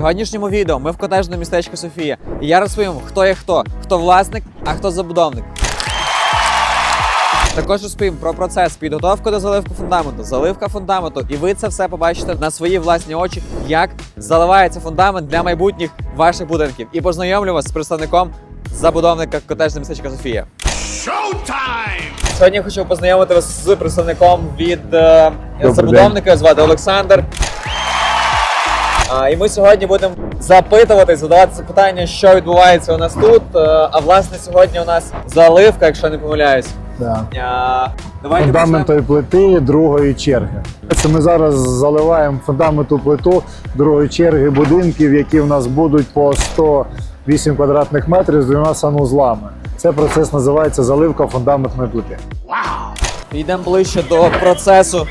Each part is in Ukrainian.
сьогоднішньому відео ми в котежному містечку Софія. І я розповім, хто є хто, хто власник, а хто забудовник. Також розповім про процес підготовки до заливки фундаменту, заливка фундаменту, і ви це все побачите на свої власні очі, як заливається фундамент для майбутніх ваших будинків. І познайомлю вас з представником забудовника котежного містечка Софія. Сьогодні я хочу познайомити вас з представником від е, забудовника. Звати Олександр. А, і ми сьогодні будемо запитувати, задавати запитання, що відбувається у нас тут. Е, а власне сьогодні у нас заливка, якщо не помиляюсь. Да. А, давайте почнемо. Плити другої черги. Це ми зараз заливаємо фундаменту плиту другої черги будинків, які в нас будуть по 108 квадратних метрів з двома санузлами. Це процес називається заливка фундаментної плити. Йдемо ближче до процесу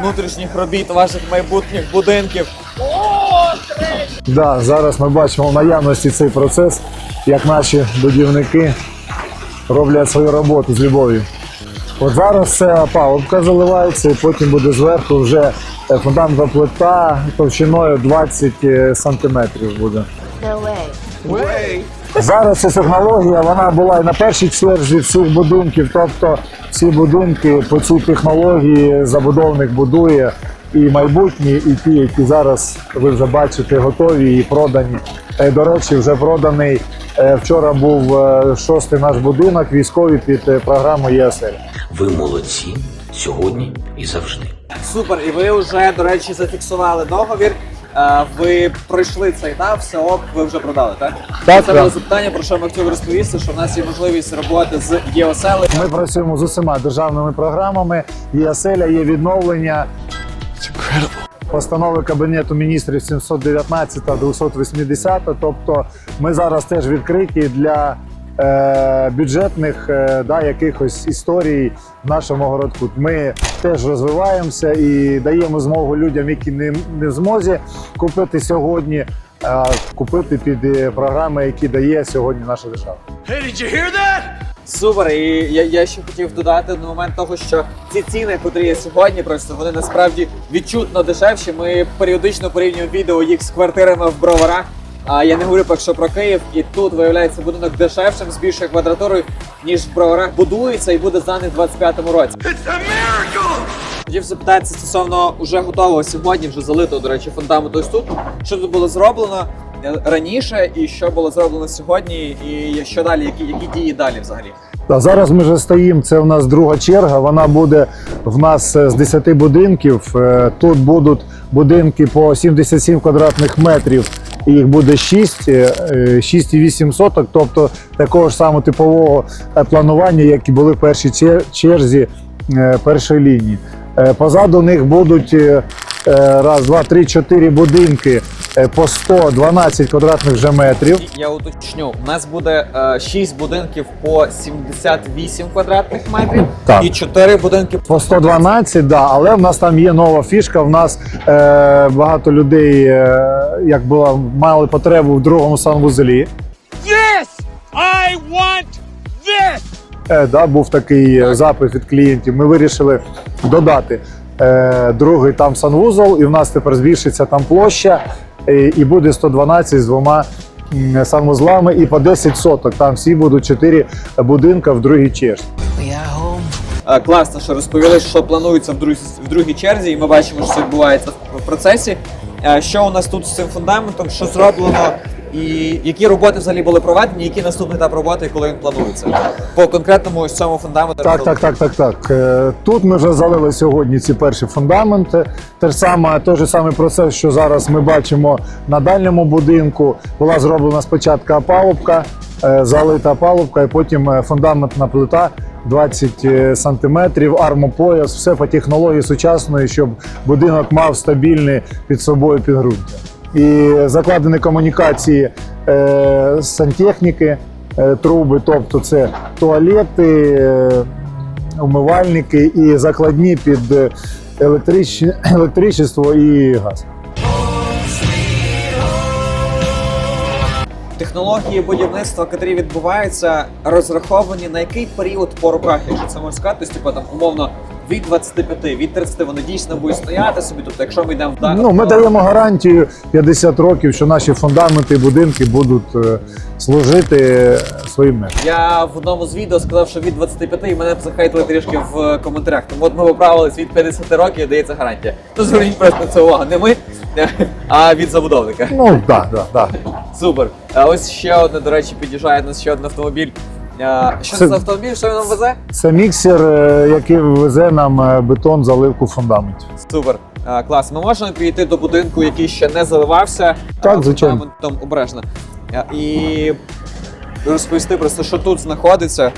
внутрішніх робіт ваших майбутніх будинків. Да, зараз ми бачимо в наявності цей процес, як наші будівники роблять свою роботу з любов'ю. От зараз це палубка заливається, і потім буде зверху вже е, фундаментна плита товщиною 20 сантиметрів буде. Зараз ця технологія вона була і на першій черзі всіх будинків. Тобто всі будинки по цій технології забудовник будує і майбутні, і ті, які зараз ви вже бачите, готові і продані. Е, До речі, вже проданий е, вчора був е, шостий наш будинок, військовий під програму ЄСЛ. Ви молодці сьогодні і завжди. Супер, і ви вже, до речі, зафіксували договір. Ви пройшли цей етап, все ок, ви вже продали, так? Так, Це так. було запитання, про що ми хотіли розповісти, що в нас є можливість роботи з ЄОСЕЛи. Ми працюємо з усіма державними програмами. ЄСЛ, є відновлення. Постанови Кабінету міністрів 719 та 280. Тобто ми зараз теж відкриті для е, бюджетних е, да, якихось історій в нашому городку. Ми теж розвиваємося і даємо змогу людям, які не, не в змозі купити сьогодні, а купити під е, програми, які дає сьогодні наша держава. Супер, і я, я ще хотів додати на момент того, що ці ціни, котрі є сьогодні, просто вони насправді відчутно дешевші. Ми періодично порівнюємо відео їх з квартирами в броварах. А я не говорю поки що про Київ, і тут виявляється будинок дешевшим з більшою квадратурою, ніж в броварах будується і буде зданий в 25-му році. Хотів запитатися стосовно уже готового сьогодні, вже залитого, до речі, фундаменту ось тут. Що тут було зроблено раніше, і що було зроблено сьогодні, і що далі, які, які дії далі взагалі? Та зараз ми вже стоїмо. Це в нас друга черга. Вона буде в нас е, з 10 будинків. Е, Тут будуть будинки по 77 квадратних метрів. Їх буде 6, е, е, 6,8 соток, тобто такого ж самого типового е, планування, як і були в першій черзі е, першої лінії. Е, Позаду них будуть е, е, раз, два, три, чотири будинки е, по 112 квадратних вже метрів. Я уточню, у нас буде е, 6 будинків по 78 квадратних метрів Так. і 4 будинки По 112, да, але в нас там є нова фішка. В нас е, багато людей, е, як було, мали потребу в другому санвузлі. This! I want this! Е, да, був такий е, запит від клієнтів. Ми вирішили додати е, другий там санвузол, і в нас тепер збільшиться там площа, е, і буде 112 з двома санвузлами і по 10 соток. Там всі будуть 4 будинка в другій черзі. Е, Класно, що розповіли, що планується в другій, в другій черзі, і ми бачимо, що це відбувається в- в процесі. Е, Що у нас тут з цим фундаментом, що зроблено, і які роботи взагалі були проведені, який наступний етап роботи, і коли він планується? По конкретному ось цьому фундаменту. Так, так, так, так, так. Е, Тут ми вже залили сьогодні ці перші фундаменти. Те ж саме, той же самий процес, що зараз ми бачимо на дальньому будинку. Була зроблена спочатку опалубка, е, залита опалубка, і потім е, фундаментна плита 20 сантиметрів, армопояс, все по технології сучасної, щоб будинок мав стабільне під собою підґрунтя. І закладені комунікації е, сантехніки, е, труби, тобто це туалети, е, умивальники і закладні під електричество і газ. Технології будівництва, які відбуваються, розраховані на який період по роках, якщо це можна сказати, тобто, типу, там умовно від 25, від 30 вони дійсно будуть стояти собі. Тобто, якщо ми йдемо в дату, Ну, ми то- даємо гарантію 50 років, що наші фундаменти будинки будуть е, служити своїм мешканцям. Я в одному з відео сказав, що від 25 і мене б захейтили трішки в коментарях. Тому от ми поправились від 50 років, дається гарантія. То зверніть просто на це увагу. Не ми, а від забудовника. Ну, так, так, так. Супер. А ось ще одне, до речі, під'їжджає нас ще один автомобіль. А, Що це Це- за автомобіль? Що він нам везе? Це міксер, е, який везе нам е, бетон, заливку фундаментів. Супер. А, клас. Ми можемо підійти до будинку, який ще не заливався. Так, звичайно. фундаментом обережно. А, І розповісти просто, що тут знаходиться.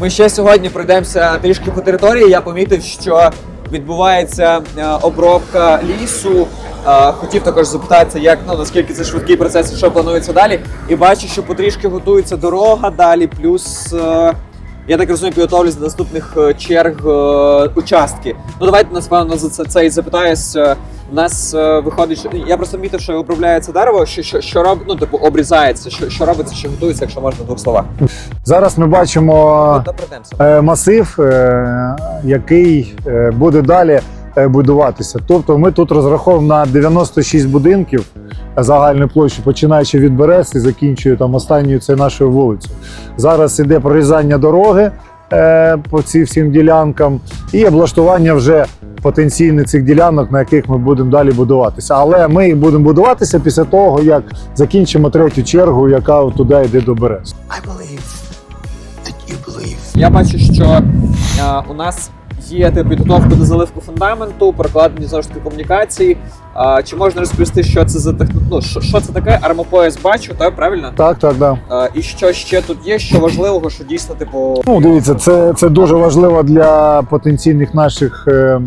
Ми ще сьогодні пройдемося трішки по території. Я помітив, що відбувається е, обробка лісу. Е, Хотів також запитатися, як ну наскільки це швидкий процес що планується далі. І бачу, що потрішки готується дорога далі, плюс. е, Я так розумію, підготовлюсь до наступних черг участки. Ну давайте напевно за це, і запитаюсь. Е, У нас е, виходить, що я просто помітив, що обробляється дерево, що, що, що роб, ну, типу, обрізається, що, що робиться, що готується, якщо можна в двох словах. Зараз ми бачимо е, масив, е, який е, буде далі е, будуватися. Тобто ми тут розраховуємо на 96 будинків загальної площі, починаючи від Берез і закінчує там останньою це нашою вулицею. Зараз іде прорізання дороги е, по цим всім ділянкам і облаштування вже потенційних цих ділянок, на яких ми будемо далі будуватися. Але ми їх будемо будуватися після того, як закінчимо третю чергу, яка туди йде до Берез. I believe that you believe. Я бачу, що е, у нас є підготовку підготовка до заливку фундаменту, прокладені знову ж таки комунікації. А, чи можна розповісти, що це за техно... ну, що, що це таке? Армопояс бачу, так правильно? Так, так, да. А, і що ще тут є, що важливого, що дійсно, типу, Ну, дивіться, це, це дуже важливо для потенційних наших е,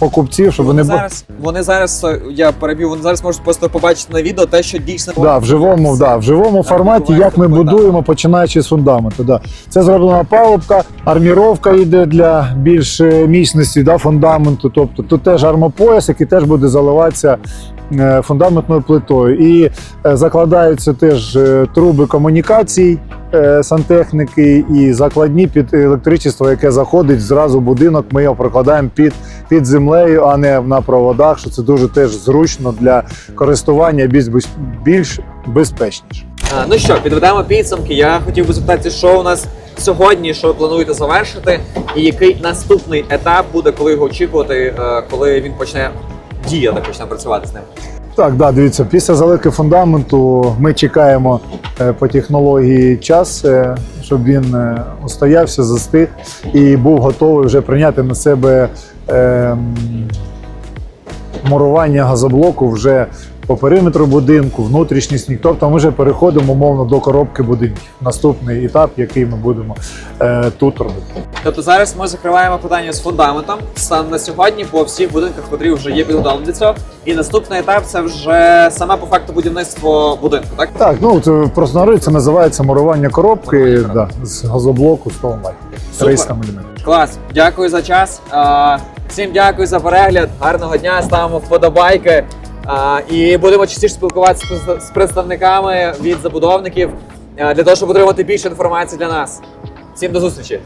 покупців, щоб вони вони зараз, вони зараз, е, я переб'ю, вони зараз можуть просто побачити на відео те, що дійсно Да, в живому, да, в живому форматі, як ми будуємо, починаючи з фундаменту. Да. Це зроблена палубка, арміровка йде для більш е, міцності да, фундаменту. Тобто тут теж армопояс, який теж буде заливатися е, фундаментною плитою. І закладаються теж труби комунікацій сантехніки і закладні під електричество, яке заходить зразу в будинок. Ми його прокладаємо під, під землею, а не на проводах, що це дуже теж зручно для користування більш, більш безпечніше. А, ну що, підведемо підсумки. Я хотів би запитати, що у нас сьогодні, що ви плануєте завершити, і який наступний етап буде, коли його очікувати, е, коли він почне діяти, почне працювати з ним. Так, да, дивіться, після заливки фундаменту ми чекаємо е, по технології час, е, щоб він е, устоявся, застиг і був готовий вже прийняти на себе е, мурування газоблоку вже по периметру будинку, внутрішній сніг. Тобто ми вже переходимо умовно до коробки будинків. Наступний етап, який ми будемо е, тут робити. Тобто зараз ми закриваємо питання з фундаментом саме на сьогодні по всіх будинках, котрі вже є підготовлені для цього. І наступний етап це вже саме по факту будівництво будинку, так? Так, ну це простонародці це називається мурування коробки да, з газоблоку 100 Вт. 300 мм. Клас, дякую за час. Всім дякую за перегляд. Гарного дня, ставимо вподобайки. І будемо частіше спілкуватися з- представниками від забудовників для того, щоб отримати більше інформації для нас. Всім до зустрічі!